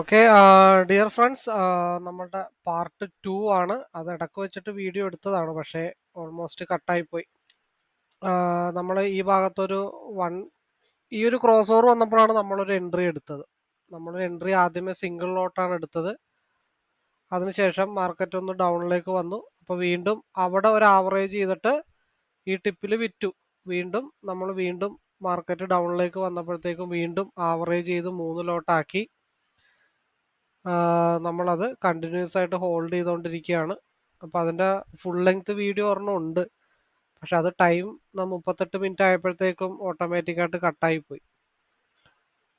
Okay dear friends നമ്മളുടെ part two ആണ്. അത് ഇടയ്ക്ക് വെച്ചിട്ട് വീഡിയോ എടുത്തതാണ് പക്ഷേ ഓൾമോസ്റ്റ് കട്ടായി പോയി. നമ്മൾ ഈ ഭാഗത്തൊരു വൺ ഈ ഒരു ക്രോസ് ഓവർ വന്നപ്പോഴാണ് നമ്മളൊരു എൻട്രി എടുത്തത്. നമ്മളൊരു എൻട്രി ആദ്യമേ സിംഗിൾ ലോട്ടാണ് എടുത്തത്. അതിനുശേഷം മാർക്കറ്റ് ഒന്ന് ഡൗണിലേക്ക് വന്നു. അപ്പോൾ വീണ്ടും അവിടെ ഒരു ആവറേജ് ചെയ്തിട്ട് ഈ ടിപ്പിൽ വിറ്റു. വീണ്ടും നമ്മൾ വീണ്ടും മാർക്കറ്റ് ഡൗണിലേക്ക് വന്നപ്പോഴത്തേക്കും വീണ്ടും ആവറേജ് ചെയ്ത് മൂന്ന് ലോട്ടാക്കി നമ്മളത് കണ്ടിന്യൂസ് ആയിട്ട് ഹോൾഡ് ചെയ്തുകൊണ്ടിരിക്കുകയാണ് അപ്പോൾ അതിന്റെ ഫുൾ ലെങ്ത് വീഡിയോ ഒരെണ്ണം ഉണ്ട്. പക്ഷെ അത് ടൈം മുപ്പത്തെട്ട് മിനിറ്റ് ആയപ്പോഴത്തേക്കും ഓട്ടോമാറ്റിക്കായിട്ട് കട്ടായി പോയി.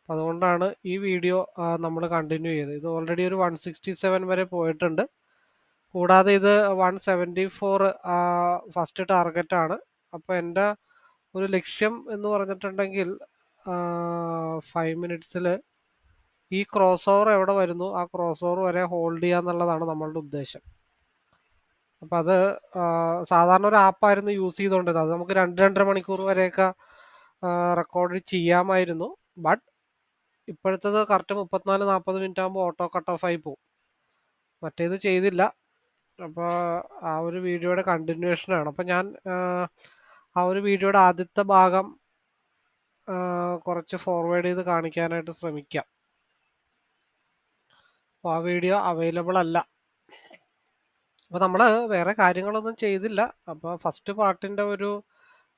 അതുകൊണ്ടാണ് ഈ വീഡിയോ നമ്മൾ കണ്ടിന്യൂ ചെയ്തത്. ഇത് ഓൾറെഡി ഒരു വൺ സിക്സ്റ്റി സെവൻ വരെ പോയിട്ടുണ്ട്. കൂടാതെ ഇത് വൺ സെവന്റി ഫോർ ഫസ്റ്റ് ടാർഗറ്റാണ് അപ്പോൾ എന്റെ ഒരു ലക്ഷ്യം എന്ന് പറഞ്ഞിട്ടുണ്ടെങ്കിൽ ഫൈവ് മിനിറ്റ്സിൽ ഈ ക്രോസ് ഓവർ എവിടെ വരുന്നു? ആ ക്രോസ് ഓവർ വരെ ഹോൾഡ് ചെയ്യുക എന്നുള്ളതാണ് നമ്മളുടെ ഉദ്ദേശം. അപ്പം അത് സാധാരണ ഒരു ആപ്പായിരുന്നു യൂസ് ചെയ്തുകൊണ്ടിരുന്നത്. അത് നമുക്ക് രണ്ട് രണ്ടര മണിക്കൂർ വരെയൊക്കെ റെക്കോർഡ് ചെയ്യാമായിരുന്നു. ബട്ട് ഇപ്പോഴത്തത് കറക്റ്റ് മുപ്പത്തിനാല് നാൽപ്പത് മിനിറ്റ് ആകുമ്പോൾ ഓട്ടോ കട്ട് ഓഫ് ആയി പോകും മറ്റേത് ചെയ്തില്ല. അപ്പോൾ ആ ഒരു വീഡിയോയുടെ കണ്ടിന്യൂഷനാണ് അപ്പം ഞാൻ ആ ഒരു വീഡിയോയുടെ ആദ്യത്തെ ഭാഗം കുറച്ച് ഫോർവേഡ് ചെയ്ത് കാണിക്കാനായിട്ട് ശ്രമിക്കാം. അപ്പോൾ ആ വീഡിയോ അവൈലബിൾ അല്ല അപ്പോൾ നമ്മൾ വേറെ കാര്യങ്ങളൊന്നും ചെയ്തില്ല. അപ്പോൾ ഫസ്റ്റ് പാർട്ടിന്റെ ഒരു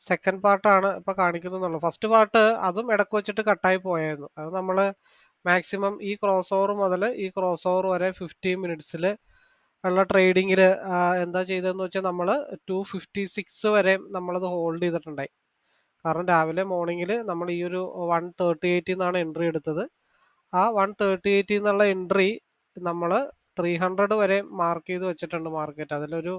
സെക്കൻഡ് പാർട്ടാണ് ഇപ്പോൾ കാണിക്കുന്നുള്ളൂ ഫസ്റ്റ് പാർട്ട് അതും ഇടയ്ക്ക് വെച്ചിട്ട് കട്ടായി പോയായിരുന്നു. അത് നമ്മൾ മാക്സിമം ഈ ക്രോസ് ഓവർ മുതൽ ഈ ക്രോസ് ഓവർ വരെ ഫിഫ്റ്റീൻ മിനിറ്റ്സിൽ ഉള്ള ട്രേഡിങ്ങിൽ എന്താ ചെയ്തതെന്ന് വെച്ചാൽ നമ്മൾ ടു ഫിഫ്റ്റി സിക്സ് വരെ നമ്മളത് ഹോൾഡ് ചെയ്തിട്ടുണ്ടായി. കാരണം രാവിലെ മോർണിംഗിൽ നമ്മൾ ഈ ഒരു വൺ തേർട്ടി എയ്റ്റിൽ നിന്നാണ് എൻട്രി എടുത്തത്. ആ വൺ തേർട്ടി എയ്റ്റിൽ നിന്നുള്ള എൻട്രി നമ്മൾ ത്രീ ഹൺഡ്രഡ് വരെ മാർക്ക് ചെയ്ത് വെച്ചിട്ടുണ്ട് മാർക്കറ്റ് അതിലൊരു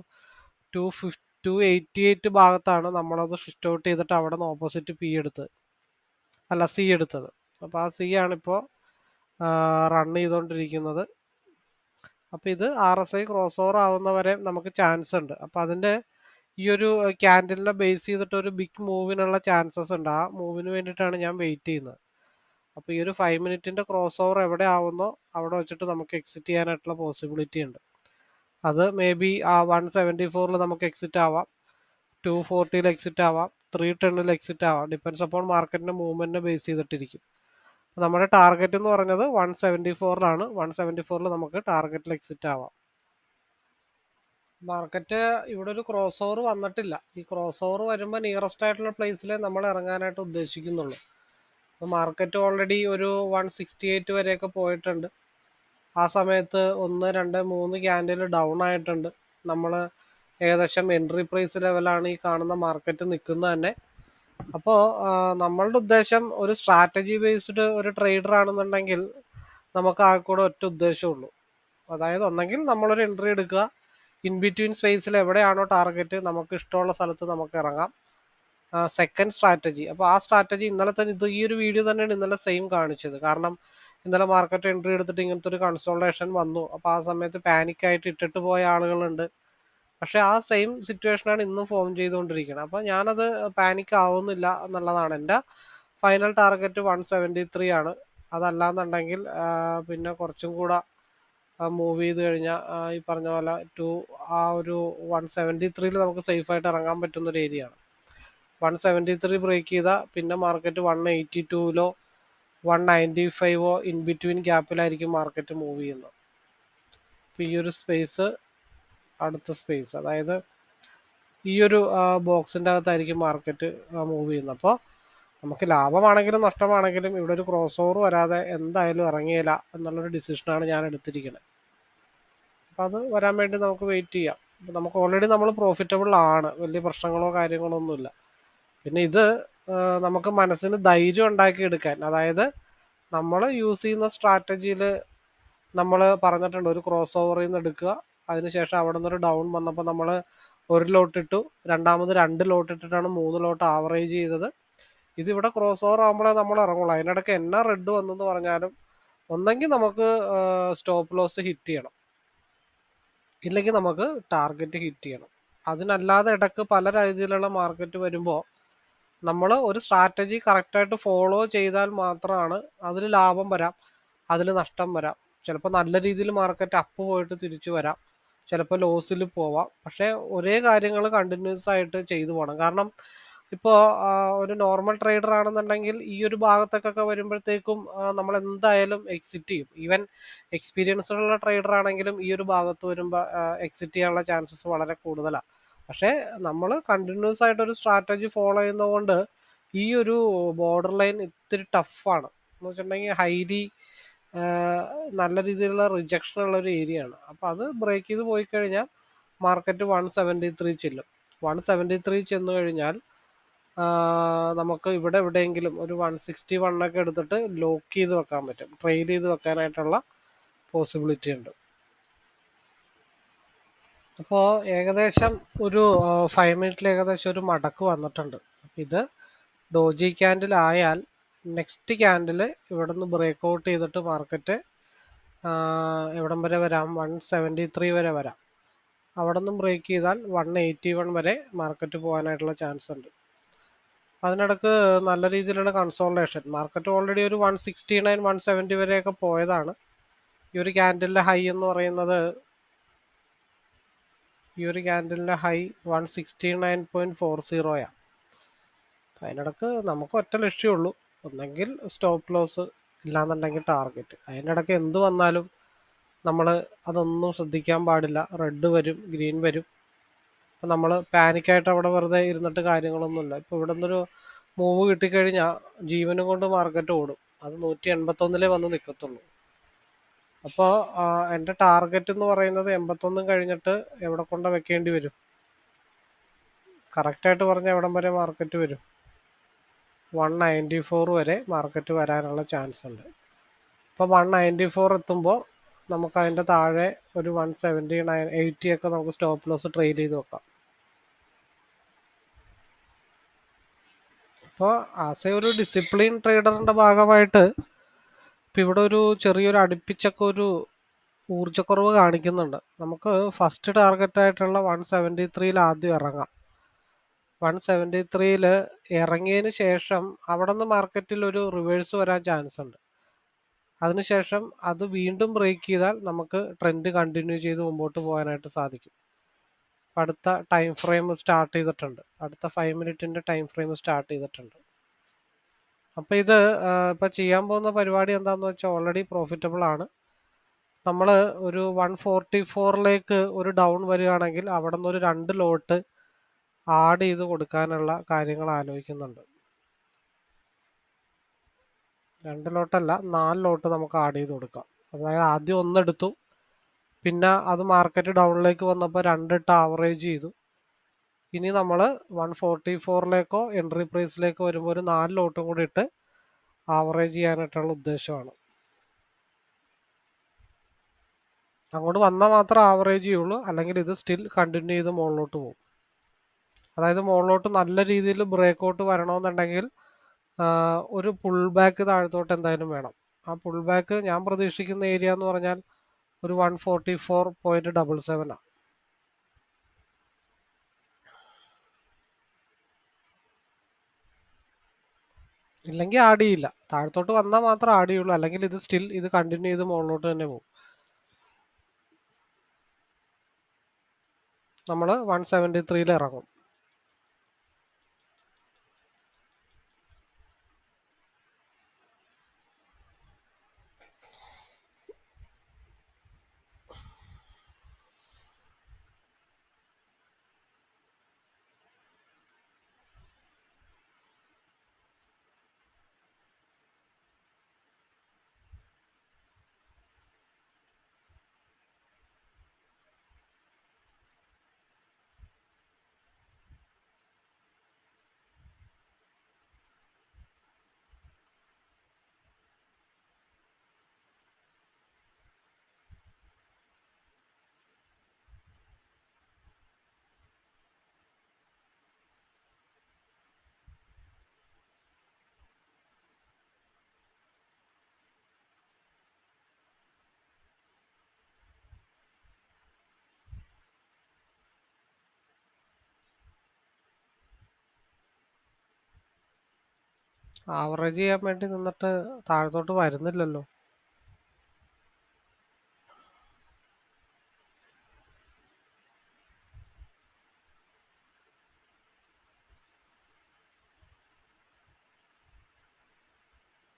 two fifty to eighty eight ഭാഗത്താണ് നമ്മളത് ഷിഫ്റ്റ് ഔട്ട് ചെയ്തിട്ട് അവിടെ നിന്ന് ഓപ്പോസിറ്റ് പി എടുത്തത് അല്ല സി എടുത്തത്. അപ്പോൾ ആ സി ആണിപ്പോൾ റൺ ചെയ്തുകൊണ്ടിരിക്കുന്നത് അപ്പോൾ ഇത് R S I cross over ആവുന്നവരെ നമുക്ക് ചാൻസ് ഉണ്ട്. അപ്പോൾ അതിന്റെ ഈ ഒരു ക്യാൻഡലിനെ ബേസ് ചെയ്തിട്ട് ഒരു ബിഗ് മൂവിനുള്ള ചാൻസസ് ഉണ്ട്. ആ മൂവിന് വേണ്ടിയിട്ടാണ് ഞാൻ വെയിറ്റ് ചെയ്യുന്നത്. അപ്പോൾ ഈ ഒരു ഫൈവ് മിനിറ്റിന്റെ ക്രോസ് ഓവർ എവിടെ ആവുന്നോ അവിടെ വെച്ചിട്ട് നമുക്ക് എക്സിറ്റ് ചെയ്യാനായിട്ടുള്ള പോസിബിലിറ്റി ഉണ്ട്. അത് മേ ബി ആ വൺ സെവന്റി ഫോറിൽ നമുക്ക് എക്സിറ്റ് ആവാം. ടു ഫോർട്ടിയിൽ എക്സിറ്റ് ആവാം. ത്രീ ടെണ്ണിൽ എക്സിറ്റ് ആവാം. ഡിപ്പെൻസ് അപ്പോൺ മാർക്കറ്റിന്റെ മൂവ്മെന്റിനെ ബേസ് ചെയ്തിട്ടിരിക്കും. നമ്മുടെ ടാർഗറ്റ് എന്ന് പറഞ്ഞത് വൺ സെവന്റി ഫോറിലാണ് വൺ സെവന്റി ഫോറിൽ നമുക്ക് ടാർഗറ്റിൽ എക്സിറ്റ് ആവാം. മാർക്കറ്റ് ഇവിടെ ഒരു ക്രോസ് ഓവർ വന്നിട്ടില്ല. ഈ ക്രോസ് ഓവർ വരുമ്പോൾ നിയറസ്റ്റ് ആയിട്ടുള്ള പ്ലേസിൽ നമ്മൾ ഇറങ്ങാനായിട്ട് ഉദ്ദേശിക്കുന്നുള്ളൂ. അപ്പോൾ മാർക്കറ്റ് ഓൾറെഡി ഒരു വൺ സിക്സ്റ്റി എയ്റ്റ് വരെയൊക്കെ പോയിട്ടുണ്ട്. ആ സമയത്ത് ഒന്ന് രണ്ട് മൂന്ന് ക്യാൻഡിൽ ഡൗൺ ആയിട്ടുണ്ട്. നമ്മൾ ഏകദേശം എൻട്രി പ്രൈസ് ലെവലാണ് ഈ കാണുന്ന മാർക്കറ്റ് നിൽക്കുന്നത് തന്നെ. അപ്പോൾ നമ്മളുടെ ഉദ്ദേശം ഒരു സ്ട്രാറ്റജി ബേസ്ഡ് ഒരു ട്രേഡർ ആണെന്നുണ്ടെങ്കിൽ നമുക്ക് ആ കൂടെ ഒറ്റ ഉദ്ദേശമുള്ളൂ അതായത് ഒന്നെങ്കിൽ നമ്മളൊരു എൻട്രി എടുക്കുക. ഇൻ ബിറ്റ്വീൻ സ്പേസിൽ എവിടെയാണോ ടാർഗറ്റ് നമുക്ക് ഇഷ്ടമുള്ള സ്ഥലത്ത് നമുക്ക് ഇറങ്ങാം. സെക്കൻഡ് സ്ട്രാറ്റജി അപ്പോൾ ആ സ്ട്രാറ്റജി ഇന്നലെ തന്നെ ഇത് ഈ ഒരു വീഡിയോ തന്നെയാണ് ഇന്നലെ സെയിം കാണിച്ചത്. കാരണം ഇന്നലെ മാർക്കറ്റ് എൻട്രി എടുത്തിട്ട് ഇങ്ങനത്തെ ഒരു കൺസോൾട്ടേഷൻ വന്നു. അപ്പോൾ ആ സമയത്ത് പാനിക്കായിട്ട് ഇട്ടിട്ട് പോയ ആളുകളുണ്ട്. പക്ഷേ ആ സെയിം സിറ്റുവേഷനാണ് ഇന്നും ഫോം ചെയ്തുകൊണ്ടിരിക്കുന്നത് അപ്പോൾ ഞാനത് പാനിക് ആവുന്നില്ല എന്നുള്ളതാണ്. എന്റെ final target one seventy three ആണ്. അതല്ലാന്നുണ്ടെങ്കിൽ പിന്നെ കുറച്ചും കൂടെ മൂവ് ചെയ്ത് കഴിഞ്ഞാൽ ഈ പറഞ്ഞ പോലെ ടു ആ ഒരു വൺ സെവന്റി ത്രീയിൽ നമുക്ക് സേഫായിട്ട് ഇറങ്ങാൻ പറ്റുന്ന ഒരു ഏരിയ ആണ്. വൺ സെവന്റി ത്രീ ബ്രേക്ക് ചെയ്താൽ പിന്നെ മാർക്കറ്റ് വൺ എയ്റ്റി ടുവിലോ വൺ നയന്റി ഫൈവോ ഇൻ ബിറ്റ്വീൻ ഗ്യാപ്പിലായിരിക്കും മാർക്കറ്റ് മൂവ് ചെയ്യുന്നത്. അപ്പോൾ ഈ ഒരു സ്പേസ് അടുത്ത സ്പേസ് അതായത് ഈ ഒരു ബോക്സിന്റെ അകത്തായിരിക്കും മാർക്കറ്റ് മൂവ് ചെയ്യുന്നത്. അപ്പോൾ നമുക്ക് ലാഭമാണെങ്കിലും നഷ്ടമാണെങ്കിലും ഇവിടെ ഒരു ക്രോസ് ഓവർ വരാതെ എന്തായാലും ഇറങ്ങിയില്ല എന്നുള്ളൊരു ഡിസിഷനാണ് ഞാൻ എടുത്തിരിക്കുന്നത് അപ്പം അത് വരാൻ വേണ്ടി നമുക്ക് വെയിറ്റ് ചെയ്യാം. നമുക്ക് ഓൾറെഡി നമ്മൾ പ്രോഫിറ്റബിൾ ആണ്. വലിയ പ്രശ്നങ്ങളോ കാര്യങ്ങളോ ഒന്നുമില്ല. പിന്നെ ഇത് നമുക്ക് മനസ്സിന് ധൈര്യം ഉണ്ടാക്കി എടുക്കാൻ അതായത് നമ്മൾ യൂസ് ചെയ്യുന്ന സ്ട്രാറ്റജിയിൽ നമ്മൾ പറഞ്ഞിട്ടുണ്ട് ഒരു ക്രോസ് ഓവറിൽ നിന്ന് എടുക്കുക അതിനുശേഷം അവിടെ നിന്നൊരു ഡൗൺ വന്നപ്പോൾ നമ്മൾ ഒരു ലോട്ട് ഇട്ടു. രണ്ടാമത് രണ്ട് ലോട്ട് ഇട്ടിട്ടാണ് മൂന്ന് ലോട്ട് ആവറേജ് ചെയ്തത്. ഇതിവിടെ ക്രോസ് ഓവർ ആകുമ്പോഴേ നമ്മൾ ഇറങ്ങുള്ളൂ. അതിനിടയ്ക്ക് എന്നാ റെഡ് വന്നെന്ന് പറഞ്ഞാലും ഒന്നെങ്കിൽ നമുക്ക് സ്റ്റോപ്പ് ലോസ് ഹിറ്റ് ചെയ്യണം. ഇല്ലെങ്കിൽ നമുക്ക് ടാർഗറ്റ് ഹിറ്റ് ചെയ്യണം. അതിനല്ലാതെ ഇടയ്ക്ക് പല രീതിയിലുള്ള മാർക്കറ്റ് വരുമ്പോൾ നമ്മൾ ഒരു സ്ട്രാറ്റജി കറക്റ്റായിട്ട് ഫോളോ ചെയ്താൽ മാത്രമാണ് അതിൽ ലാഭം വരാം അതിൽ നഷ്ടം വരാം. ചിലപ്പോൾ നല്ല രീതിയിൽ മാർക്കറ്റ് അപ്പ് പോയിട്ട് തിരിച്ചു വരാം ചിലപ്പോൾ ലോസിൽ പോവാം. പക്ഷേ ഒരേ കാര്യങ്ങൾ കണ്ടിന്യൂസ് ആയിട്ട് ചെയ്തു പോകണം കാരണം ഇപ്പോൾ ഒരു നോർമൽ ട്രേഡർ ആണെന്നുണ്ടെങ്കിൽ ഈ ഒരു ഭാഗത്തേക്കൊക്കെ വരുമ്പോഴത്തേക്കും നമ്മൾ എന്തായാലും എക്സിറ്റ് ചെയ്യും. ഈവൻ എക്സ്പീരിയൻസ് ഉള്ള ട്രേഡർ ആണെങ്കിലും ഈ ഒരു ഭാഗത്ത് വരുമ്പോൾ എക്സിറ്റ് ചെയ്യാനുള്ള ചാൻസസ് വളരെ കൂടുതലാണ് പക്ഷേ നമ്മൾ കണ്ടിന്യൂസ് ആയിട്ട് ഒരു സ്ട്രാറ്റജി ഫോളോ ചെയ്യുന്നതുകൊണ്ട് ഈ ഒരു ബോർഡർ ലൈൻ ഇത്തിരി ടഫാണ് എന്ന് വെച്ചിട്ടുണ്ടെങ്കിൽ ഹൈലി നല്ല രീതിയിലുള്ള റിജക്ഷൻ ഉള്ള ഒരു ഏരിയ ആണ്. അപ്പോൾ അത് ബ്രേക്ക് ചെയ്ത് പോയി കഴിഞ്ഞാൽ മാർക്കറ്റ് വൺ സെവന്റി ത്രീ ചെല്ലും. വൺ സെവന്റി ത്രീ ചെന്ന് കഴിഞ്ഞാൽ നമുക്ക് ഇവിടെ എവിടെയെങ്കിലും ഒരു വൺ സിക്സ്റ്റി വണ്ണൊക്കെ എടുത്തിട്ട് ലോക്ക് ചെയ്ത് വെക്കാൻ പറ്റും. ട്രെയിൽ ചെയ്ത് വെക്കാനായിട്ടുള്ള പോസിബിലിറ്റി ഉണ്ട്. അപ്പോൾ ഏകദേശം ഒരു ഫൈവ് മിനിറ്റിൽ ഏകദേശം ഒരു മടക്ക് വന്നിട്ടുണ്ട്. ഇത് ഡോജി ക്യാൻഡിൽ ആയാൽ നെക്സ്റ്റ് ക്യാൻഡിൽ ഇവിടെ നിന്ന് ബ്രേക്ക് ഔട്ട് ചെയ്തിട്ട് മാർക്കറ്റ് എവിടം വരെ വരാം? വൺ സെവന്റി ത്രീ വരെ വരാം. അവിടെ നിന്നും ബ്രേക്ക് ചെയ്താൽ വൺ എയ്റ്റി വൺ വരെ മാർക്കറ്റ് പോകാനായിട്ടുള്ള ചാൻസ് ഉണ്ട്. അതിനിടക്ക് നല്ല രീതിയിലുള്ള കൺസോൾട്ടേഷൻ മാർക്കറ്റ് ഓൾറെഡി ഒരു one sixty nine one seventy വരെയൊക്കെ പോയതാണ്. ഈ ഒരു ക്യാൻഡിലെ ഹൈ എന്ന് പറയുന്നത് ഈ ഒരു ക്യാൻഡലിന്റെ high one sixty nine point four സീറോയാണ് അതിനിടക്ക് നമുക്ക് ഒറ്റ ലക്ഷ്യമുള്ളൂ ഒന്നെങ്കിൽ സ്റ്റോപ്പ് ലോസ് ഇല്ലാന്നുണ്ടെങ്കിൽ ടാർഗറ്റ് അതിനിടക്ക് എന്ത് വന്നാലും നമ്മൾ അതൊന്നും ശ്രദ്ധിക്കാൻ പാടില്ല. റെഡ് വരും ഗ്രീൻ വരും. അപ്പം നമ്മൾ പാനിക്കായിട്ട് അവിടെ വെറുതെ ഇരുന്നിട്ട് കാര്യങ്ങളൊന്നുമില്ല. ഇപ്പോൾ ഇവിടെ നിന്നൊരു മൂവ് കിട്ടിക്കഴിഞ്ഞാൽ ജീവനും കൊണ്ട് മാർക്കറ്റ് ഓടും. അത് നൂറ്റി എൺപത്തൊന്നിലേ വന്ന് നിൽക്കത്തുള്ളൂ അപ്പോൾ എന്റെ ടാർഗറ്റ് എന്ന് പറയുന്നത് എൺപത്തൊന്നും കഴിഞ്ഞിട്ട് എവിടെ കൊണ്ട് വെക്കേണ്ടി വരും. കറക്റ്റായിട്ട് പറഞ്ഞാൽ എവിടം വരെ മാർക്കറ്റ് വരും. വൺ നയന്റി ഫോർ വരെ മാർക്കറ്റ് വരാനുള്ള ചാൻസ് ഉണ്ട്. അപ്പോൾ വൺ നയന്റി ഫോർ എത്തുമ്പോൾ നമുക്ക് അതിന്റെ താഴെ ഒരു വൺ സെവന്റി നയൻ എയ്റ്റി ഒക്കെ നമുക്ക് സ്റ്റോപ്പ് ലോസ് ട്രെയിൽ ചെയ്ത് വെക്കാം. അപ്പോൾ ആസ് എ ഒരു ഡിസിപ്ലിൻ ട്രേഡറിന്റെ ഭാഗമായിട്ട് ഇപ്പം ഇവിടെ ഒരു ചെറിയൊരു അടുപ്പിച്ചൊക്കെ ഒരു ഊർജക്കുറവ് കാണിക്കുന്നുണ്ട്. നമുക്ക് ഫസ്റ്റ് ടാർഗറ്റായിട്ടുള്ള വൺ സെവന്റി ത്രീയിൽ ആദ്യം ഇറങ്ങാം. വൺ സെവന്റി ത്രീയിൽ ഇറങ്ങിയതിന് ശേഷം അവിടെ നിന്ന് മാർക്കറ്റിൽ ഒരു റിവേഴ്സ് വരാൻ ചാൻസ് ഉണ്ട്. അതിനുശേഷം അത് വീണ്ടും ബ്രേക്ക് ചെയ്താൽ നമുക്ക് ട്രെൻഡ് കണ്ടിന്യൂ ചെയ്ത് മുമ്പോട്ട് പോകാനായിട്ട് സാധിക്കും. അടുത്ത ടൈം ഫ്രെയിം സ്റ്റാർട്ട് ചെയ്തിട്ടുണ്ട്. അടുത്ത ഫൈവ് മിനിറ്റിന്റെ ടൈം ഫ്രെയിം സ്റ്റാർട്ട് ചെയ്തിട്ടുണ്ട്. അപ്പോൾ ഇത് ഇപ്പോൾ ചെയ്യാൻ പോകുന്ന പരിപാടി എന്താണെന്ന് വെച്ചാൽ ഓൾറെഡി പ്രോഫിറ്റബിൾ ആണ്. നമ്മൾ ഒരു വൺ ഫോർട്ടി ഫോറിലേക്ക് ഒരു ഡൗൺ വരികയാണെങ്കിൽ അവിടെ നിന്ന് ഒരു രണ്ട് ലോട്ട് ആഡ് ചെയ്ത് കൊടുക്കാനുള്ള കാര്യങ്ങൾ ആലോചിക്കുന്നുണ്ട്. രണ്ട് ലോട്ടല്ല നാല് ലോട്ട് നമുക്ക് ആഡ് ചെയ്ത് കൊടുക്കാം. അതായത് ആദ്യം ഒന്നെടുത്തു പിന്നെ അത് മാർക്കറ്റ് ഡൗണിലേക്ക് വന്നപ്പോൾ രണ്ടിട്ട് ആവറേജ് ചെയ്തു. ഇനി നമ്മൾ വൺ ഫോർട്ടി ഫോറിലേക്കോ എൻട്രി പ്രൈസിലേക്കോ വരുമ്പോൾ ഒരു നാല് ലോട്ടും കൂടി ഇട്ട് ആവറേജ് ചെയ്യാനായിട്ടുള്ള ഉദ്ദേശമാണ്. അങ്ങോട്ട് വന്നാൽ മാത്രം ആവറേജ് ചെയ്യുള്ളൂ. അല്ലെങ്കിൽ ഇത് സ്റ്റിൽ കണ്ടിന്യൂ ചെയ്ത് മുകളിലോട്ട് പോകും. അതായത് മുകളിലോട്ട് നല്ല രീതിയിൽ ബ്രേക്ക് ഔട്ട് വരണമെന്നുണ്ടെങ്കിൽ ഒരു പുൾ ബാക്ക് താഴത്തോട്ട് എന്തായാലും വേണം. ആ പുൾ ബാക്ക് ഞാൻ പ്രതീക്ഷിക്കുന്ന ഏരിയ എന്ന് പറഞ്ഞാൽ ഒരു one forty four point double seven ഇല്ലെങ്കിൽ ആഡ് ചെയ്യില്ല താഴത്തോട്ട് വന്നാൽ മാത്രം ആഡ് ചെയ്യുള്ളൂ അല്ലെങ്കിൽ ഇത് സ്റ്റിൽ ഇത് കണ്ടിന്യൂ ചെയ്ത് മുകളിലോട്ട് തന്നെ പോകും. നമ്മൾ വൺ സെവന്റി ത്രീയിൽ ഇറങ്ങും. ആവറേജ് ചെയ്യാൻ വേണ്ടി നിന്നിട്ട് താഴത്തോട്ട് വരുന്നില്ലല്ലോ.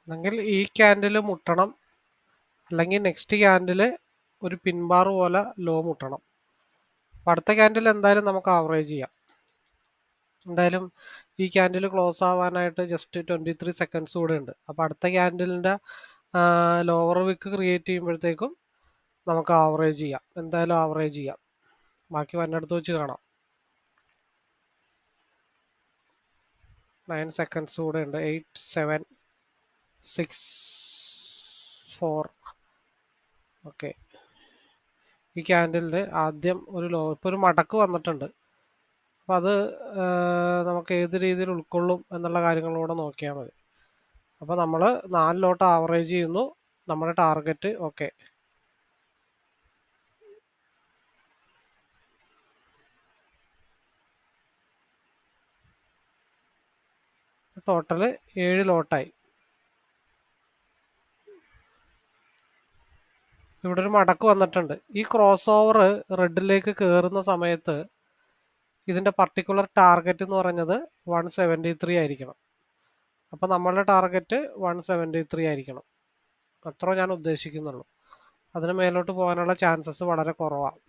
അല്ലെങ്കിൽ ഈ ക്യാൻഡിൽ മുട്ടണം. അല്ലെങ്കിൽ നെക്സ്റ്റ് ക്യാൻഡിൽ ഒരു പിൻബാർ പോലെ ലോ മുട്ടണം. അടുത്ത ക്യാൻഡിൽ എന്തായാലും നമുക്ക് ആവറേജ് ചെയ്യാം. എന്തായാലും ഈ ക്യാൻഡിൽ ക്ലോസ് ആവാനായിട്ട് ജസ്റ്റ് ട്വന്റി ത്രീ സെക്കൻഡ്സ് കൂടെ ഉണ്ട്. അപ്പോൾ അടുത്ത ക്യാൻഡിലിന്റെ ലോവർ വിക്ക് ക്രിയേറ്റ് ചെയ്യുമ്പോഴത്തേക്കും നമുക്ക് ആവറേജ് ചെയ്യാം. എന്തായാലും ആവറേജ് ചെയ്യാം. ബാക്കി വന്നടുത്ത് വെച്ച് കാണാം. നയൻ സെക്കൻഡ്സ് കൂടെ ഉണ്ട്. Eight seven six four okay ഈ ക്യാൻഡിലിന്റെ ആദ്യം ഒരു ലോ ഇപ്പോൾ ഒരു മടക്ക് വന്നിട്ടുണ്ട്. അപ്പം അത് നമുക്ക് ഏത് രീതിയിൽ ഉൾക്കൊള്ളും എന്നുള്ള കാര്യങ്ങളൂടെ നോക്കിയാൽ മതി. അപ്പോൾ നമ്മൾ നാലിലോട്ട് ആവറേജ് ചെയ്യുന്നു. നമ്മുടെ ടാർഗറ്റ് ഓക്കെ. ടോട്ടൽ ഏഴ് ലോട്ടായി. ഇവിടെ ഒരു മടക്ക് വന്നിട്ടുണ്ട്. ഈ ക്രോസ് ഓവർ റെഡിലേക്ക് കയറുന്ന സമയത്ത് ഇതിന്റെ പർട്ടിക്കുലർ ടാർഗറ്റ് എന്ന് പറഞ്ഞത് വൺ സെവന്റി ത്രീ ആയിരിക്കണം. അപ്പോൾ നമ്മളുടെ ടാർഗറ്റ് വൺ സെവന്റി ത്രീ ആയിരിക്കണം. അത്ര ഞാൻ ഉദ്ദേശിക്കുന്നുള്ളൂ. അതിന് മേലോട്ട് പോകാനുള്ള ചാൻസസ് വളരെ കുറവാണ്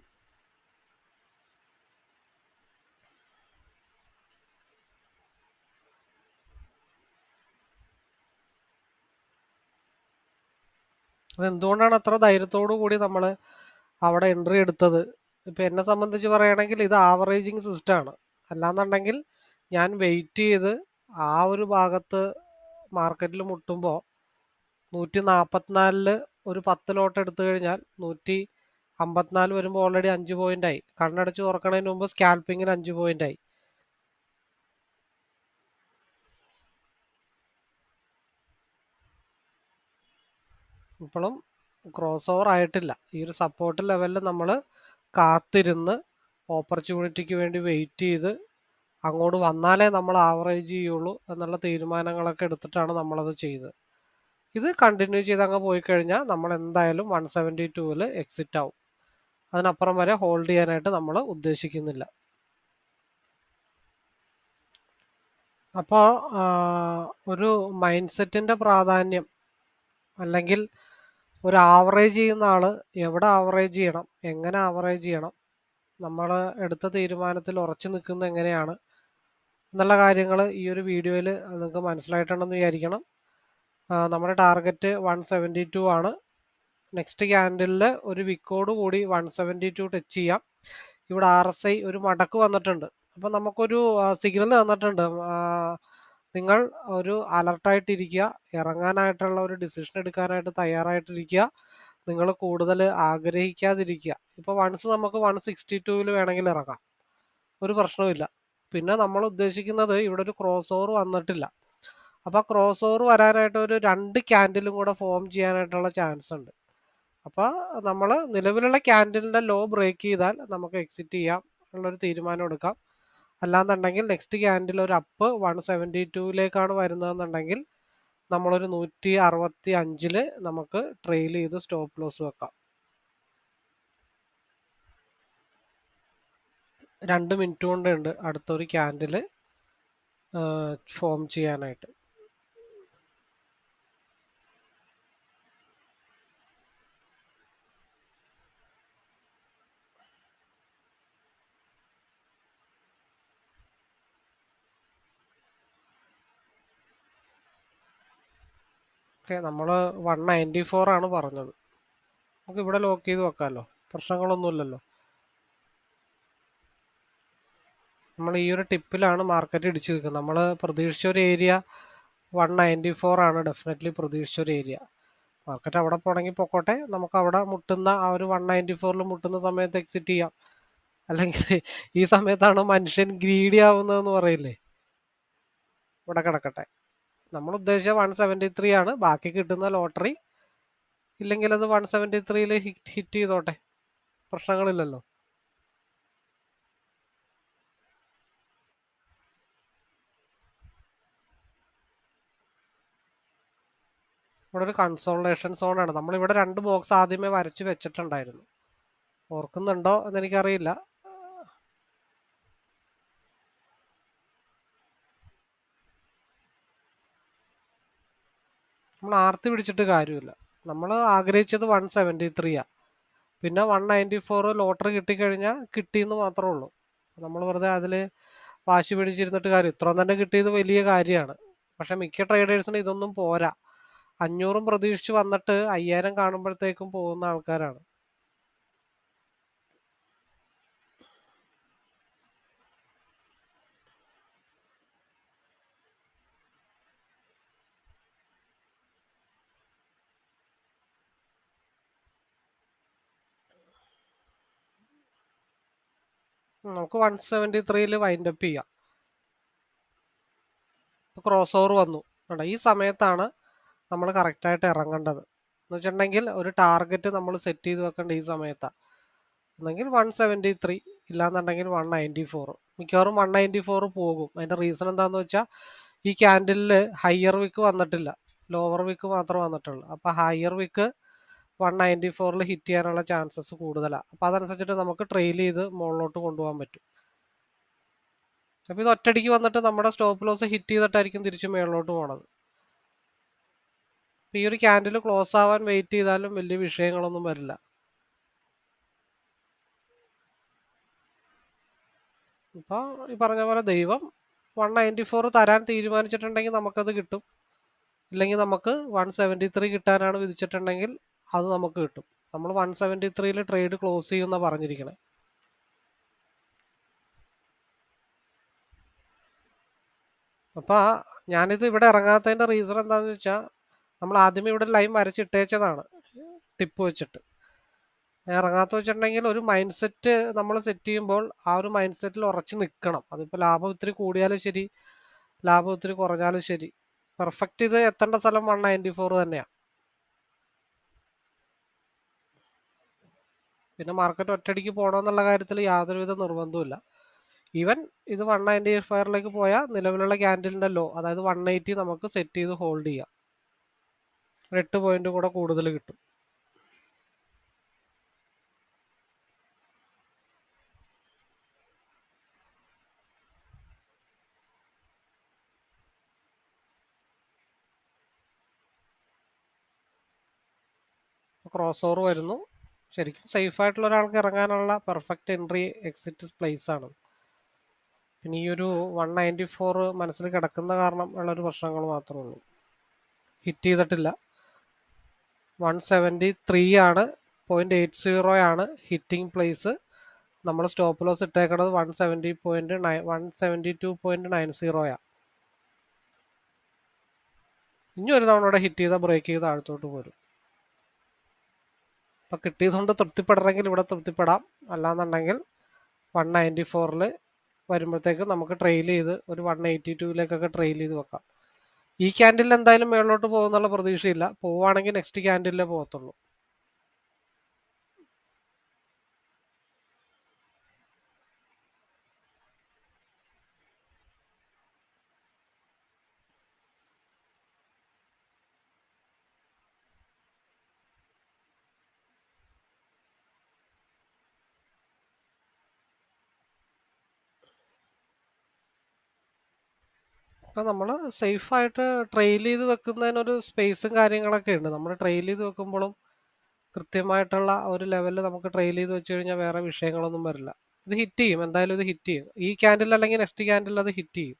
അതെന്തുകൊണ്ടാണ് അത്ര ധൈര്യത്തോടു കൂടി നമ്മൾ അവിടെ എൻട്രി എടുത്തത്? ഇപ്പം എന്നെ സംബന്ധിച്ച് പറയുകയാണെങ്കിൽ ഇത് ആവറേജിങ് സിസ്റ്റമാണ് അല്ലാന്നുണ്ടെങ്കിൽ ഞാൻ വെയിറ്റ് ചെയ്ത് ആ ഒരു ഭാഗത്ത് മാർക്കറ്റിൽ മുട്ടുമ്പോൾ നൂറ്റി നാൽപ്പത്തിനാലിൽ ഒരു പത്ത് ലോട്ട് എടുത്തു കഴിഞ്ഞാൽ നൂറ്റി അമ്പത്തിനാല് വരുമ്പോൾ ഓൾറെഡി അഞ്ച് പോയിന്റ് ആയി. കണ്ണടച്ച് തുറക്കണതിന് മുമ്പ് സ്കാൽപ്പിങ്ങിന് അഞ്ച് പോയിന്റ് ആയി. ഇപ്പോഴും ക്രോസ് ഓവർ ആയിട്ടില്ല. ഈ ഒരു സപ്പോർട്ട് ലെവലിൽ നമ്മൾ കാത്തിരുന്ന് ഓപ്പർച്യൂണിറ്റിക്ക് വേണ്ടി വെയിറ്റ് ചെയ്ത് അങ്ങോട്ട് വന്നാലേ നമ്മൾ ആവറേജ് ചെയ്യുള്ളൂ എന്നുള്ള തീരുമാനങ്ങളൊക്കെ എടുത്തിട്ടാണ് നമ്മളത് ചെയ്തത്. ഇത് കണ്ടിന്യൂ ചെയ്ത് അങ്ങ് പോയി കഴിഞ്ഞാൽ നമ്മൾ എന്തായാലും വൺ സെവന്റി ടൂവിൽ എക്സിറ്റ് ആവും. അതിനപ്പുറം വരെ ഹോൾഡ് ചെയ്യാനായിട്ട് നമ്മൾ ഉദ്ദേശിക്കുന്നില്ല. അപ്പോൾ ഒരു മൈൻഡ് സെറ്റിന്റെ പ്രാധാന്യം അല്ലെങ്കിൽ ഒരു ആവറേജ് ചെയ്യുന്ന ആൾ എവിടെ ആവറേജ് ചെയ്യണം? എങ്ങനെ ആവറേജ് ചെയ്യണം? നമ്മൾ എടുത്ത തീരുമാനത്തിൽ ഉറച്ചു നിൽക്കുന്നത് എങ്ങനെയാണ്? എന്നുള്ള കാര്യങ്ങൾ ഈ ഒരു വീഡിയോയിൽ നിങ്ങൾക്ക് മനസ്സിലായിട്ടുണ്ടെന്ന് വിചാരിക്കണം. നമ്മുടെ ടാർഗറ്റ് വൺ സെവന്റി ടു ആണ് നെക്സ്റ്റ് ക്യാൻഡിലിൽ ഒരു വിക്കോട് കൂടി വൺ സെവന്റി ടു ടച്ച് ചെയ്യാം. ഇവിടെ ആർ എസ് ഐ ഒരു മടക്ക് വന്നിട്ടുണ്ട്. അപ്പം നമുക്കൊരു സിഗ്നൽ തന്നിട്ടുണ്ട്. നിങ്ങൾ ഒരു അലർട്ടായിട്ടിരിക്കുക ഇറങ്ങാനായിട്ടുള്ള ഒരു ഡിസിഷൻ എടുക്കാനായിട്ട് തയ്യാറായിട്ടിരിക്കുക നിങ്ങൾ കൂടുതൽ ആഗ്രഹിക്കാതിരിക്കുക. ഇപ്പോൾ വൺസ് നമുക്ക് വൺ സിക്സ്റ്റി ടൂവിൽ വേണമെങ്കിൽ ഇറങ്ങാം. ഒരു പ്രശ്നവുമില്ല പിന്നെ നമ്മൾ ഉദ്ദേശിക്കുന്നത് ഇവിടെ ഒരു ക്രോസ് ഓവർ വന്നിട്ടില്ല. അപ്പോൾ ക്രോസ് ഓവർ വരാനായിട്ട് ഒരു രണ്ട് ക്യാൻഡിലും കൂടെ ഫോം ചെയ്യാനായിട്ടുള്ള ചാൻസ് ഉണ്ട്. അപ്പോൾ നമ്മൾ നിലവിലുള്ള ക്യാൻഡിലിന്റെ ലോ ബ്രേക്ക് ചെയ്താൽ നമുക്ക് എക്സിറ്റ് ചെയ്യാം. എന്നുള്ളൊരു തീരുമാനം എടുക്കാം. അല്ലാന്നുണ്ടെങ്കിൽ നെക്സ്റ്റ് ക്യാൻഡിൽ ഒരു അപ്പ് വൺ സെവന്റി ടൂയിലേക്കാണ് വരുന്നതെന്നുണ്ടെങ്കിൽ നമ്മളൊരു നൂറ്റി അറുപത്തി അഞ്ചിൽ നമുക്ക് ട്രെയിൽ ചെയ്ത് സ്റ്റോപ്പ് ലോസ് വെക്കാം. രണ്ട് മിനിറ്റ് കൊണ്ടുണ്ട് അടുത്തൊരു ക്യാൻഡിൽ ഫോം ചെയ്യാനായിട്ട്. ഓക്കെ നമ്മൾ വൺ നയന്റി ഫോർ ആണ് പറഞ്ഞത്. നമുക്ക് ഇവിടെ ലോക്ക് ചെയ്ത് വെക്കാമല്ലോ പ്രശ്നങ്ങളൊന്നുമില്ലല്ലോ. നമ്മൾ ഈ ഒരു ടിപ്പിലാണ് മാർക്കറ്റ് ഇടിച്ചു നിൽക്കുന്നത് നമ്മൾ പ്രതീക്ഷിച്ച ഒരു ഏരിയ വൺ നയന്റി ഫോർ ആണ് ഡെഫിനറ്റ്ലി പ്രതീക്ഷിച്ച ഒരു ഏരിയ മാർക്കറ്റ് അവിടെ പോകണമെങ്കിൽ പൊക്കോട്ടെ. നമുക്ക് അവിടെ മുട്ടുന്ന ആ ഒരു വൺ നയന്റി ഫോറിൽ മുട്ടുന്ന സമയത്ത് എക്സിറ്റ് ചെയ്യാം. അല്ലെങ്കിൽ ഈ സമയത്താണ് മനുഷ്യൻ ഗ്രീഡി ആവുന്നതെന്ന് പറയില്ലേ? ഇവിടെ കിടക്കട്ടെ. നമ്മൾ ഉദ്ദേശിച്ച വൺ സെവന്റി ത്രീ ആണ്. ബാക്കി കിട്ടുന്ന ലോട്ടറി ഇല്ലെങ്കിൽ അത് വൺ സെവന്റി ത്രീയിൽ ഹിറ്റ് ഹിറ്റ് ചെയ്തോട്ടെ. പ്രശ്നങ്ങളില്ലല്ലോ. ഇവിടെ ഒരു കൺസോൾട്ടേഷൻ സോണാണ് നമ്മളിവിടെ രണ്ട് ബോക്സ് ആദ്യമേ വരച്ച് വെച്ചിട്ടുണ്ടായിരുന്നു. ഓർക്കുന്നുണ്ടോ എന്ന് നമ്മൾ ആർത്തി പിടിച്ചിട്ട് കാര്യമില്ല. നമ്മൾ ആഗ്രഹിച്ചത് വൺ സെവന്റി ത്രീയാണ് പിന്നെ വൺ നയന്റി ഫോർ ലോട്ടറി കിട്ടിക്കഴിഞ്ഞാൽ കിട്ടിയെന്ന് മാത്രമേ ഉള്ളൂ. നമ്മൾ വെറുതെ അതിൽ വാശി പിടിച്ചിരുന്നിട്ട് കാര്യം ഇത്രയും തന്നെ കിട്ടിയത് വലിയ കാര്യമാണ്. പക്ഷെ മിക്ക ട്രേഡേഴ്സിന് ഇതൊന്നും പോരാ. അഞ്ഞൂറും പ്രതീക്ഷിച്ച് വന്നിട്ട് അയ്യായിരം കാണുമ്പോഴത്തേക്കും പോകുന്ന ആൾക്കാരാണ്. നമുക്ക് വൺ സെവന്റി ത്രീയിൽ വൈൻഡ് അപ്പ് ചെയ്യാം. ക്രോസ് ഓവർ വന്നു. കണ്ടോ? ഈ സമയത്താണ് നമ്മൾ കറക്റ്റായിട്ട് ഇറങ്ങേണ്ടത്. എന്ന് വെച്ചിട്ടുണ്ടെങ്കിൽ ഒരു ടാർഗറ്റ് നമ്മൾ സെറ്റ് ചെയ്ത് വെക്കേണ്ട ഈ സമയത്താണ് ഒന്നെങ്കിൽ വൺ സെവന്റി ത്രീ ഇല്ലാന്നുണ്ടെങ്കിൽ വൺ നയന്റി ഫോർ മിക്കവാറും വൺ നയന്റി ഫോർ പോകും. അതിന്റെ റീസൺ എന്താണെന്ന് വെച്ചാൽ ഈ ക്യാൻഡിലിൽ ഹയർ വിക്ക് വന്നിട്ടില്ല. ലോവർ വിക്ക് മാത്രമേ വന്നിട്ടുള്ളൂ. അപ്പോൾ ഹയർ വിക്ക് വൺ നയന്റി ഫോറിൽ ഹിറ്റ് ചെയ്യാനുള്ള ചാൻസസ് കൂടുതലാണ് അപ്പോൾ അതനുസരിച്ചിട്ട് നമുക്ക് ട്രെയിൽ ചെയ്ത് മുകളിലോട്ട് കൊണ്ടുപോകാൻ പറ്റും. അപ്പോൾ ഇത് ഒറ്റടിക്ക് വന്നിട്ട് നമ്മുടെ സ്റ്റോപ്പ് ലോസ് ഹിറ്റ് ചെയ്തിട്ടായിരിക്കും തിരിച്ച് മുകളിലോട്ട് പോണത്. ഈ ഒരു ക്യാൻഡിൽ ക്ലോസ് ആവാൻ വെയിറ്റ് ചെയ്താലും വലിയ വിഷയങ്ങളൊന്നും വരില്ല. ഇപ്പോൾ ഈ പറഞ്ഞ പോലെ ദൈവം വൺ നയന്റി ഫോർ തരാൻ തീരുമാനിച്ചിട്ടുണ്ടെങ്കിൽ നമുക്കത് കിട്ടും. ഇല്ലെങ്കിൽ നമുക്ക് വൺ സെവന്റി ത്രീ കിട്ടാനാണ് വിധിച്ചിട്ടുണ്ടെങ്കിൽ അത് നമുക്ക് കിട്ടും. നമ്മൾ വൺ സെവന്റി ത്രീയിൽ ട്രേഡ് ക്ലോസ് ചെയ്യുമെന്നാണ് പറഞ്ഞിരിക്കണേ. അപ്പോൾ ഞാനിത് ഇവിടെ ഇറങ്ങാത്തതിന്റെ റീസൺ എന്താണെന്ന് വെച്ചാൽ നമ്മൾ ആദ്യമേ ഇവിടെ ലൈൻ വരച്ചിട്ടേച്ചതാണ് ടിപ്പ് വെച്ചിട്ട്. ഇറങ്ങാത്ത വെച്ചിട്ടുണ്ടെങ്കിൽ ഒരു മൈൻഡ് സെറ്റ് നമ്മൾ സെറ്റ് ചെയ്യുമ്പോൾ ആ ഒരു മൈൻഡ് സെറ്റിൽ ഉറച്ചു നിൽക്കണം അതിപ്പോൾ ലാഭം ഇത്തിരി കൂടിയാലും ശരി ലാഭം ഇത്തിരി കുറഞ്ഞാലും ശരി. പെർഫെക്റ്റ് ഇത് എത്തേണ്ട സ്ഥലം വൺ നയന്റി ഫോർ തന്നെയാണ് പിന്നെ മാർക്കറ്റ് ഒറ്റയടിക്ക് പോകണമെന്നുള്ള കാര്യത്തിൽ യാതൊരുവിധ നിർബന്ധവുമില്ല. ഈവൻ ഇത് വൺ നയന്റി ഫയറിലേക്ക് പോയാൽ നിലവിലുള്ള ക്യാൻഡിലിന്റെ ലോ അതായത് വൺ എയ്റ്റി നമുക്ക് സെറ്റ് ചെയ്ത് ഹോൾഡ് ചെയ്യാം. എട്ട് പോയിന്റ് കൂടെ കൂടുതൽ കിട്ടും. ക്രോസ് ഓവർ വരുന്നു. ശരിക്കും സേഫ് ആയിട്ടുള്ള ഒരാൾക്ക് ഇറങ്ങാനുള്ള പെർഫെക്റ്റ് എൻട്രി എക്സിറ്റ് പ്ലേസ് ആണ്. പിന്നെ ഈ ഒരു വൺ നയന്റി ഫോർ മനസ്സിൽ കിടക്കുന്ന കാരണം ഉള്ളൊരു പ്രശ്നങ്ങൾ മാത്രമേ ഉള്ളൂ. ഹിറ്റ് ചെയ്തിട്ടില്ല. വൺ സെവന്റി ത്രീ ആണ്. പോയിന്റ് എയ്റ്റ് സീറോ ആണ് ഹിറ്റിംഗ് പ്ലേസ് നമ്മൾ സ്റ്റോപ്പ് ലോസ് ഇട്ടേക്കുന്നത് one seventy point nine one seventy two point nine സീറോയാണ് ഇനി ഒരു തവണ ഇവിടെ ഹിറ്റ് ചെയ്താൽ ബ്രേക്ക് ചെയ്ത് താഴത്തോട്ട് പോരും. അപ്പോൾ കിട്ടിയതുകൊണ്ട് തൃപ്തിപ്പെടണമെങ്കിൽ ഇവിടെ തൃപ്തിപ്പെടാം. അല്ലാന്നുണ്ടെങ്കിൽ വൺ നയന്റി ഫോറിൽ വരുമ്പോഴത്തേക്കും നമുക്ക് ട്രെയിൽ ചെയ്ത് ഒരു വൺ എയ്റ്റി ടൂവിലേക്കൊക്കെ ട്രെയിൽ ചെയ്ത് വെക്കാം. ഈ ക്യാൻഡിൽ എന്തായാലും മേളിലോട്ട് പോകുന്നുള്ള പ്രതീക്ഷയില്ല. പോവുകയാണെങ്കിൽ നെക്സ്റ്റ് ക്യാൻഡിലേ പോകത്തുള്ളൂ. അപ്പം നമ്മൾ സേഫായിട്ട് ട്രെയിൽ ചെയ്ത് വെക്കുന്നതിനൊരു സ്പേസും കാര്യങ്ങളൊക്കെ ഉണ്ട്. നമ്മൾ ട്രെയിൽ ചെയ്ത് വെക്കുമ്പോഴും കൃത്യമായിട്ടുള്ള ഒരു ലെവലിൽ നമുക്ക് ട്രെയിൽ ചെയ്ത് വെച്ച് കഴിഞ്ഞാൽ വേറെ വിഷയങ്ങളൊന്നും വരില്ല. ഇത് ഹിറ്റ് ചെയ്യും. എന്തായാലും ഇത് ഹിറ്റ് ചെയ്യും. ഈ ക്യാൻഡിൽ അല്ലെങ്കിൽ നെക്സ്റ്റ് ക്യാൻഡിൽ അത് ഹിറ്റ് ചെയ്യും.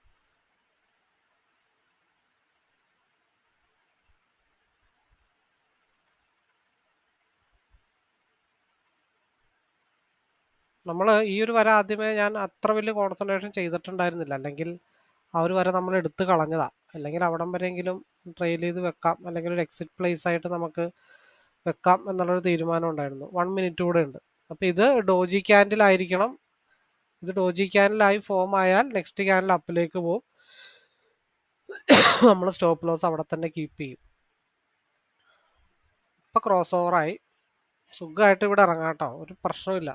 നമ്മൾ ഈ ഒരു വര ആദ്യമേ ഞാൻ അത്ര വലിയ കോൺസെൻട്രേഷൻ ചെയ്തിട്ടുണ്ടായിരുന്നില്ല. അല്ലെങ്കിൽ ആ വരെ നമ്മൾ എടുത്തു കളഞ്ഞതാ. അല്ലെങ്കിൽ അവിടം വരെയെങ്കിലും ട്രെയിൽ ചെയ്ത് വെക്കാം. അല്ലെങ്കിൽ ഒരു എക്സിറ്റ് പ്ലേസ് ആയിട്ട് നമുക്ക് വെക്കാം എന്നുള്ളൊരു തീരുമാനം ഉണ്ടായിരുന്നു. വൺ മിനിറ്റ് കൂടെ ഉണ്ട്. അപ്പോൾ ഇത് ഡോജി ക്യാൻഡിലായിരിക്കണം ഇത് ഡോജി ക്യാൻഡിലായി ഫോം ആയാൽ നെക്സ്റ്റ് ക്യാൻഡിൽ അപ്പിലേക്ക് പോകും നമ്മൾ സ്റ്റോപ്പ് ലോസ് അവിടെ തന്നെ കീപ്പ് ചെയ്യും. ഇപ്പം ക്രോസ് ഓവറായി സുഖമായിട്ട് ഇവിടെ ഇറങ്ങാം കേട്ടോ. ഒരു പ്രശ്നമില്ല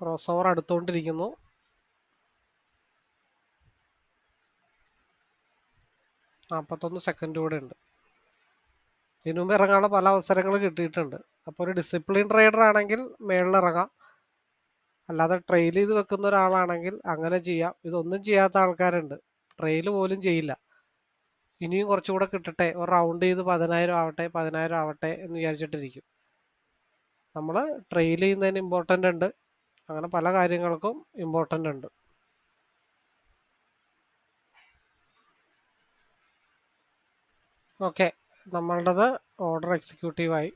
ക്രോസ് ഓവർ അടുത്തുകൊണ്ടിരിക്കുന്നു നാൽപ്പത്തൊന്ന് സെക്കൻഡ് കൂടെ ഉണ്ട്. ഇതിനു മുമ്പ് ഇറങ്ങാനുള്ള പല അവസരങ്ങൾ കിട്ടിയിട്ടുണ്ട്. അപ്പോൾ ഒരു ഡിസിപ്ലിൻ ട്രേഡർ ആണെങ്കിൽ മേളിൽ ഇറങ്ങാം. അല്ലാതെ ട്രെയിൽ ചെയ്ത് വെക്കുന്ന ഒരാളാണെങ്കിൽ അങ്ങനെ ചെയ്യാം. ഇതൊന്നും ചെയ്യാത്ത ആൾക്കാരുണ്ട്. ട്രെയിൽ പോലും ചെയ്യില്ല. ഇനിയും കുറച്ചുകൂടെ കിട്ടട്ടെ. ഒരു റൗണ്ട് ചെയ്ത് പതിനായിരം ആവട്ടെ പതിനായിരം ആവട്ടെ എന്ന് വിചാരിച്ചിട്ടിരിക്കും. നമ്മൾ ട്രെയിൽ ചെയ്യുന്നതിന് ഇമ്പോർട്ടന്റ് ഉണ്ട്. അങ്ങനെ പല കാര്യങ്ങൾക്കും ഇമ്പോർട്ടന്റ് ഉണ്ട്. ഓക്കെ നമ്മളുടേത് ഓർഡർ എക്സിക്യൂട്ടീവായി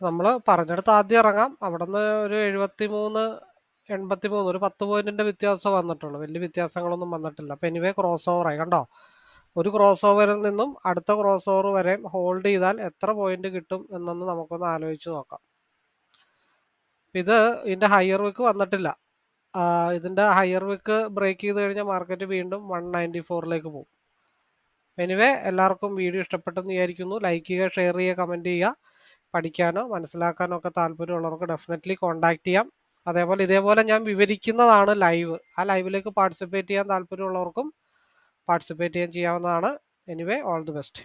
നമ്മൾ പറഞ്ഞെടുത്ത് ആദ്യം ഇറങ്ങാം. അവിടെ നിന്ന് ഒരു എഴുപത്തി മൂന്ന് എൺപത്തി മൂന്ന് ഒരു പത്ത് പോയിന്റിന്റെ വ്യത്യാസം വന്നിട്ടുള്ളൂ. വലിയ വ്യത്യാസങ്ങളൊന്നും വന്നിട്ടില്ല. അപ്പം എനിവേ ക്രോസ് ഓവറായി കണ്ടോ? ഒരു ക്രോസ് ഓവറിൽ നിന്നും അടുത്ത ക്രോസ് ഓവർ വരെ ഹോൾഡ് ചെയ്താൽ എത്ര പോയിന്റ് കിട്ടും എന്നൊന്ന് നമുക്കൊന്ന് ആലോചിച്ച് നോക്കാം. ഇത് ഇതിന്റെ ഹയർ വിക്ക് വന്നിട്ടില്ല. ഇതിന്റെ ഹയർ വിക്ക് ബ്രേക്ക് ചെയ്ത് കഴിഞ്ഞാൽ മാർക്കറ്റ് വീണ്ടും വൺ നയന്റി ഫോറിലേക്ക് പോകും. എനിവേ എല്ലാവർക്കും വീഡിയോ ഇഷ്ടപ്പെട്ടെന്ന് വിചാരിക്കുന്നു. ലൈക്ക് ചെയ്യുക ഷെയർ ചെയ്യുക കമന്റ് ചെയ്യുക. പഠിക്കാനോ മനസ്സിലാക്കാനോ ഒക്കെ താല്പര്യമുള്ളവർക്ക് ഡെഫിനറ്റ്ലി കോൺടാക്ട് ചെയ്യാം. അതേപോലെ ഇതേപോലെ ഞാൻ വിവരിക്കുന്നതാണ് ലൈവ് ആ ലൈവിലേക്ക് പാർട്ടിസിപ്പേറ്റ് ചെയ്യാൻ താല്പര്യമുള്ളവർക്കും പാർട്ടിസിപ്പേറ്റ് ചെയ്യാൻ ചെയ്യാവുന്നതാണ്. Anyway all the best